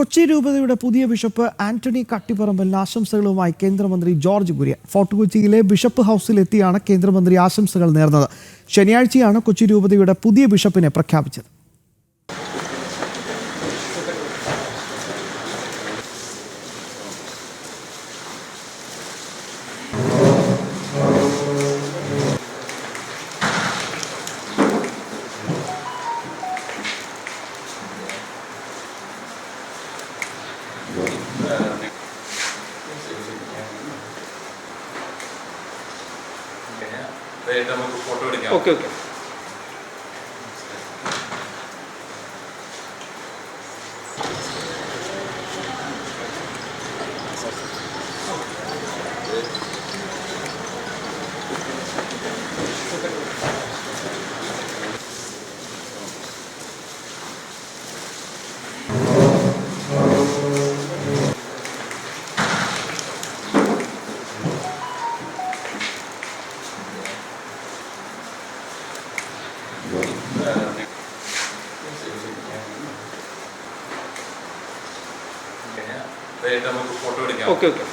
കൊച്ചി രൂപതയുടെ പുതിയ ബിഷപ്പ് ആന്റണി കട്ടിപ്പറമ്പലിന് ആശംസകളുമായി കേന്ദ്രമന്ത്രി ജോർജ് കുര്യൻ. ഫോർട്ട് കൊച്ചിയിലെ ബിഷപ്പ് ഹൗസിലെത്തിയാണ് കേന്ദ്രമന്ത്രി ആശംസകൾ നേർന്നത്. ശനിയാഴ്ചയാണ് കൊച്ചി രൂപതയുടെ പുതിയ ബിഷപ്പിനെ പ്രഖ്യാപിച്ചത്. നമുക്ക് ഫോട്ടോ എടുക്കാം ഓക്കെ ഓക്കെ. നമുക്ക് ഫോട്ടോ എടുക്കാം ഓക്കെ. ഓക്കെ.